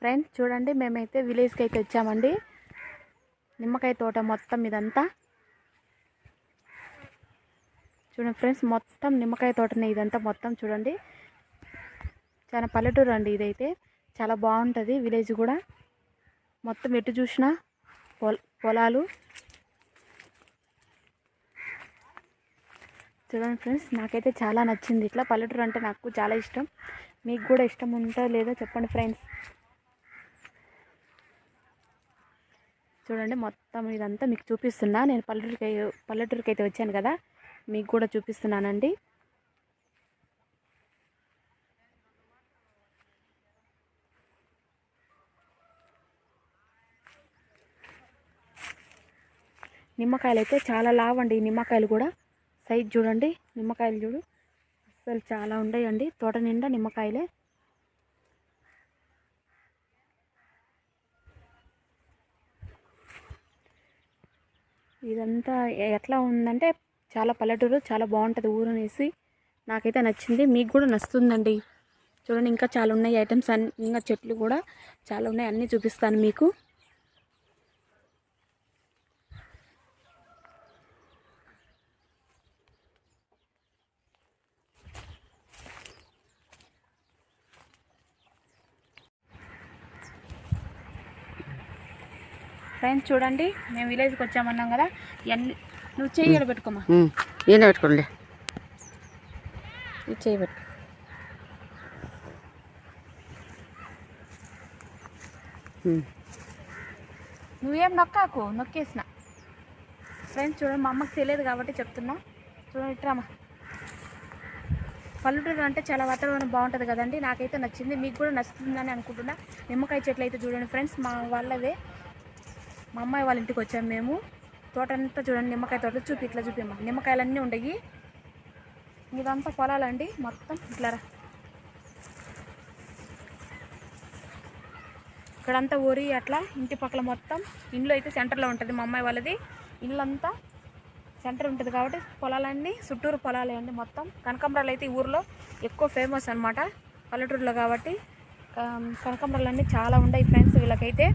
Friends చూడండి మేమైతే విలేజ్కి అయితే వచ్చామండి. నిమ్మకాయ తోట మొత్తం ఇదంతా. చూడండి ఫ్రెండ్స్ మొత్తం నిమ్మకాయ తోటనే ఇదంతా మొత్తం చూడండి. చాలా పల్లెటూరు అండి ఇదైతే. చాలా బాగుంటుంది విలేజ్ కూడా. మొత్తం ఎటు చూసినా పొలాలు. చూడండి ఫ్రెండ్స్ నాకైతే చాలా నచ్చింది. ఇట్లా పల్లెటూరు అంటే నాకు చాలా ఇష్టం. మీకు కూడా ఇష్టం ఉంటుందో లేదో చెప్పండి ఫ్రెండ్స్. చూడండి మొత్తం ఇదంతా మీకు చూపిస్తున్నా. నేను పల్లెటూరుకి పల్లెటూరుకి అయితే వచ్చాను కదా మీకు కూడా చూపిస్తున్నానండి. నిమ్మకాయలు అయితే చాలా లావండి ఈ నిమ్మకాయలు కూడా. సైజ్ చూడండి నిమ్మకాయలు చూడు. అసలు చాలా ఉన్నాయండి తోట నిండా నిమ్మకాయలే. ఇదంతా ఎట్లా ఉందంటే చాలా పల్లెటూరు చాలా బాగుంటుంది ఊరు అనేసి నాకైతే నచ్చింది. మీకు కూడా నచ్చుతుందండి చూడండి ఇంకా చాలా ఉన్నాయి ఐటమ్స్ అన్ని ఇంకా చెట్లు కూడా చాలా ఉన్నాయి అన్నీ చూపిస్తాను మీకు. ఫ్రెండ్స్ చూడండి మేము విలేజ్కి వచ్చామన్నాం కదా ఇవన్నీ నువ్వు చెయ్యి ఈడ పెట్టుకోమా ఈయన పెట్టుకోండి ఇది చేయి పెట్టు నువ్వేం నొక్కాకు? నొక్కేసిన. ఫ్రెండ్స్ చూడండి మా అమ్మకి తెలియదు కాబట్టి చెప్తున్నా. చూడండి ఇట్రామా. పల్లెటూరు అంటే చాలా వాతావరణం బాగుంటుంది కదండి. నాకైతే నచ్చింది. మీకు కూడా నచ్చుతుందని అనుకుంటున్నా. నిమ్మకాయ చెట్లు అయితే చూడండి ఫ్రెండ్స్ మా వాళ్ళదే మా అమ్మాయి వాళ్ళ ఇంటికి వచ్చాము మేము. తోట అంతా చూడండి నిమ్మకాయ తోట చూపి ఇట్లా చూపిమ్మ నిమ్మకాయలన్నీ ఉండయి. ఇదంతా పొలాలండి మొత్తం ఇట్లా ఇక్కడంతా ఊరి అట్లా ఇంటి పక్కల మొత్తం. ఇండ్లు అయితే సెంటర్లో ఉంటుంది మా అమ్మాయి వాళ్ళది. ఇల్లంతా సెంటర్ ఉంటుంది కాబట్టి పొలాలన్నీ చుట్టూరు పొలాలే అండి మొత్తం. కనకాంబరాలు అయితే ఈ ఊరిలో ఎక్కువ ఫేమస్ అనమాట పల్లెటూరులో కాబట్టి కనకాంబరాలన్నీ చాలా ఉన్నాయి ఫ్రెండ్స్ వీళ్ళకైతే.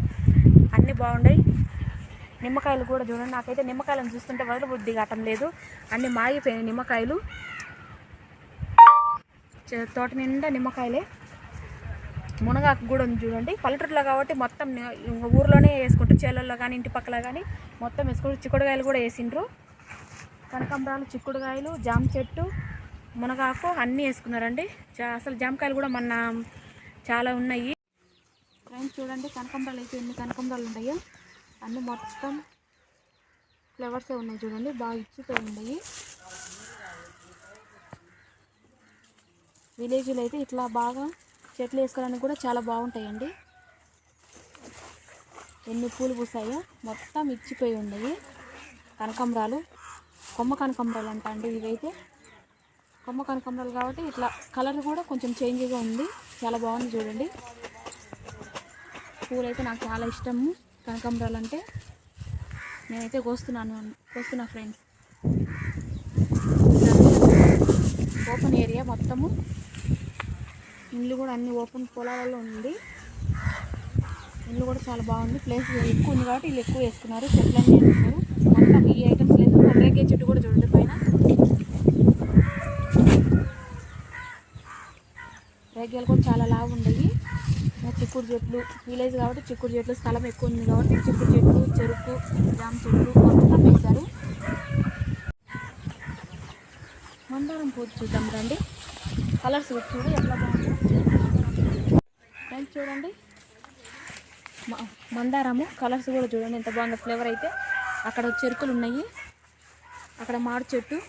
అన్నీ బాగున్నాయి నిమ్మకాయలు కూడా చూడండి. నాకైతే నిమ్మకాయలను చూస్తుంటే వదల బుద్ధి కావటం లేదు. అన్నీ మాగిపోయినాయి నిమ్మకాయలు. తోట నిండా నిమ్మకాయలే. మునగాకు కూడా ఉంది చూడండి. పల్లెటూరులో కాబట్టి మొత్తం ఊర్లోనే వేసుకుంటారు. చేలల్లో కానీ ఇంటి పక్కల కానీ మొత్తం వేసుకుంటారు. చిక్కుడుకాయలు కూడా వేసిండ్రు. కనకాంబరాలు చిక్కుడుకాయలు జామ చెట్టు మునగాకు అన్నీ వేసుకున్నారండి. చా- అసలు జామకాయలు కూడా మొన్న చాలా ఉన్నాయి. ఫ్రెండ్స్ చూడండి కనకాంబరాలు అయితే ఎన్ని కనకంబరాలు ఉన్నాయో అన్నీ మొత్తం ఫ్లవర్సే ఉన్నాయి చూడండి బాగా ఇచ్చిపోయి ఉన్నాయి. విలేజ్లో అయితే ఇట్లా బాగా చెట్లు వేసుకోవడానికి కూడా చాలా బాగుంటాయండి. ఎన్ని పూలు పూసాయో మొత్తం ఇచ్చిపోయి ఉన్నాయి. కనకాంబరాలు కొమ్మ కనకాంబరాలు అంట అండి ఇవైతే. కొమ్మ కనకాంబరాలు కాబట్టి ఇట్లా కలర్ కూడా కొంచెం చేంజ్గా ఉంది. చాలా బాగుంది చూడండి. పూలు అయితే నాకు చాలా ఇష్టము. కనకాంబరాలు అంటే నేనైతే కోస్తున్నాను కోస్తున్నా ఫ్రెండ్స్ ఓపెన్ ఏరియా మొత్తము. ఇల్లు కూడా అన్ని ఓపెన్ పొలాలలో ఉంది. ఇల్లు కూడా చాలా బాగుంది. ప్లేస్ ఎక్కువ ఉంది కాబట్టి ఇల్లు ఎక్కువ వేసుకున్నారు. చెట్లన్నీ వేసుకున్నారు. మొత్తం ఈ ఐటమ్స్ లేదు కొబ్బరికాయ చెట్టు కూడా చూడండి పైన. రేగ్యాలు కూడా చాలా లావు ఉండేవి చిక్కుడు చెట్లు. విలేజ్ కాబట్టి చిక్కుడు చెట్లు స్థలం ఎక్కువ ఉంది కాబట్టి చిక్కుడు చెట్లు చెరుకు జామ చెట్లు మొత్తం వేశారు. మందారం పూజ చూద్దాం రండి. కలర్స్ కూడా చూడు ఎట్లా బాగుంది. ఫ్రెండ్స్ చూడండి. మ- మందారము కలర్స్ కూడా చూడండి ఎంత బాగుందో ఫ్లేవర్ అయితే. అక్కడ చెరుకులు ఉన్నాయి. అక్కడ మామిడి చెట్టు.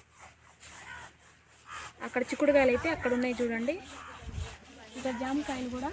అక్కడ చిక్కుడుకాయలు అయితే అక్కడ ఉన్నాయి చూడండి. ఇక్కడ జామకాయలు కూడా.